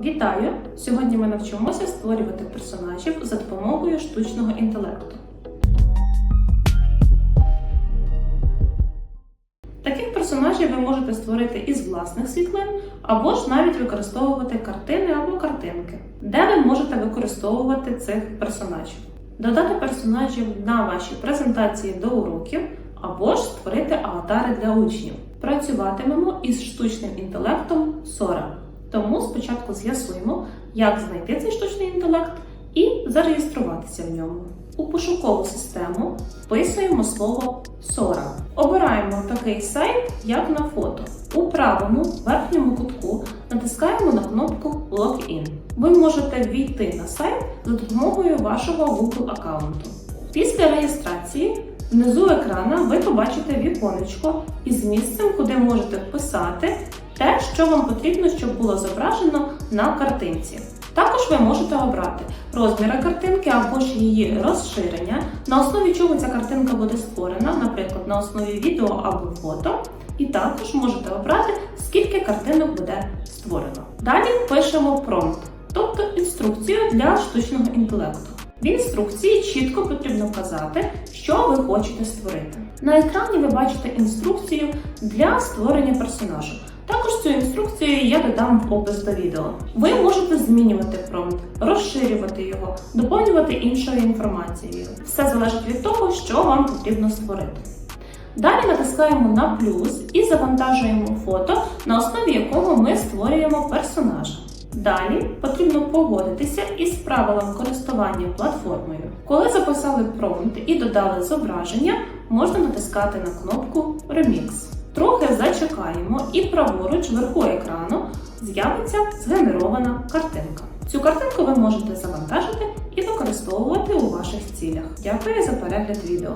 Вітаю! Сьогодні ми навчимося створювати персонажів за допомогою штучного інтелекту. Таких персонажів ви можете створити із власних світлин, або ж навіть використовувати картини або картинки, де ви можете використовувати цих персонажів, додати персонажів на ваші презентації до уроків, або ж створити аватари для учнів. Працюватимемо із штучним інтелектом Sora. Тому спочатку з'ясуємо, як знайти цей штучний інтелект і зареєструватися в ньому. У пошукову систему вписуємо слово Sora. Обираємо такий сайт, як на фото. У правому верхньому кутку натискаємо на кнопку Login. Ви можете ввійти на сайт за допомогою вашого Google аккаунту. Після реєстрації внизу екрана ви побачите віконечко із місцем, куди можете вписати те, що вам потрібно, щоб було зображено на картинці. Також ви можете обрати розміри картинки або ж її розширення, на основі чого ця картинка буде створена, наприклад, на основі відео або фото. І також можете обрати, скільки картинок буде створено. Далі пишемо промпт, тобто інструкцію для штучного інтелекту. В інструкції чітко потрібно вказати, що ви хочете створити. На екрані ви бачите інструкцію для створення персонажу. Також цю інструкцію я додам в опис до відео. Ви можете змінювати промпт, розширювати його, доповнювати іншою інформацією. Все залежить від того, що вам потрібно створити. Далі натискаємо на плюс і завантажуємо фото, на основі якого ми створюємо персонажа. Далі потрібно погодитися із правилами користування платформою. Коли записали промпт і додали зображення, можна натискати на кнопку Remix. Трохи зачекаємо і праворуч вверху екрану з'явиться згенерована картинка. Цю картинку ви можете завантажити і використовувати у ваших цілях. Дякую за перегляд відео.